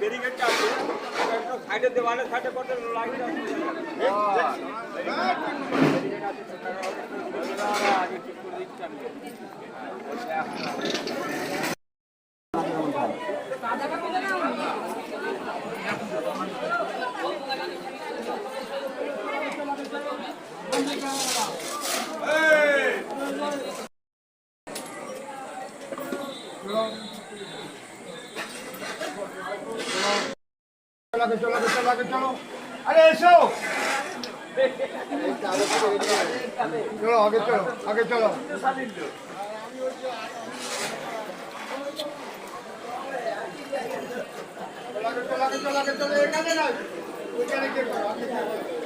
ব্যারিকেডটা আছে ওটা একটু সাইডে দেওয়ালে সাইডে করতে লাইট চলো চলো চলো চলো আরে এসো চলো আগে চলো আগে চলো। চলো এখানে না ওইখানে কে করো চলো